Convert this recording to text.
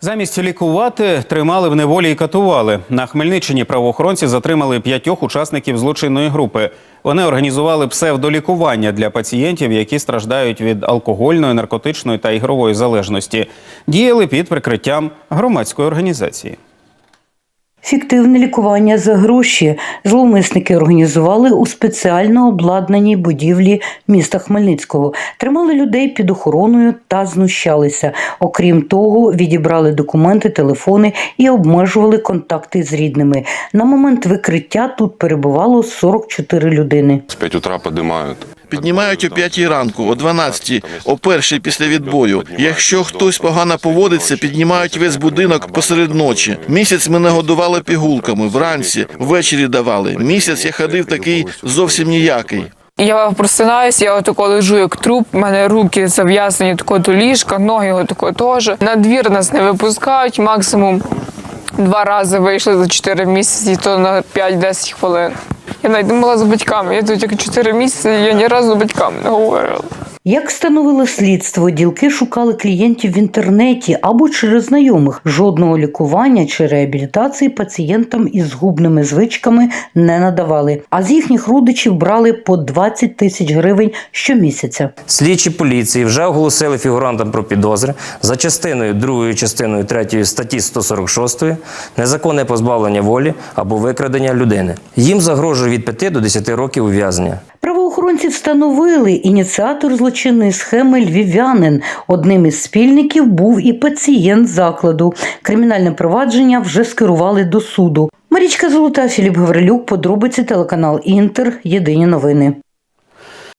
Замість лікувати тримали в неволі і катували. На Хмельниччині правоохоронці затримали п'ятьох учасників злочинної групи. Вони організували псевдолікування для пацієнтів, які страждають від алкогольної, наркотичної та ігрової залежності. Діяли під прикриттям громадської організації. Фіктивне лікування за гроші зловмисники організували у спеціально обладнаній будівлі міста Хмельницького. Тримали людей під охороною та знущалися. Окрім того, відібрали документи, телефони і обмежували контакти з рідними. На момент викриття тут перебувало 44 людини. С 5 утра поднимают. Піднімають о 5 ранку, о 12, о першій після відбою. Якщо хтось погано поводиться, піднімають весь будинок посеред ночі. Місяць мене годували пігулками, вранці, ввечері давали. Місяць я ходив такий зовсім ніякий. Я просинаюсь, я отако лежу як труп, у мене руки зав'язані тако до ліжка, ноги отако теж. На двір нас не випускають, максимум два рази вийшли за 4 місяці, то на 5-10 хвилин. Я навіть не була з батьками. Я тут як 4 місяці, я ні разу з батьками не говорила. Як встановило слідство, ділки шукали клієнтів в інтернеті або через знайомих. Жодного лікування чи реабілітації пацієнтам із згубними звичками не надавали. А з їхніх родичів брали по 20 тисяч гривень щомісяця. Слідчі поліції вже оголосили фігурантам про підозри за частиною 2 частиною 3 статті 146 незаконне позбавлення волі або викрадення людини. Їм загрожує від 5 до 10 років ув'язнення. Правоохоронці встановили ініціатор злочинної схеми львів'янин. Одним із спільників був і пацієнт закладу. Кримінальне провадження вже скерували до суду. Марічка Золота, Філіп Гаврилюк, подробиці телеканал Інтер. Єдині новини.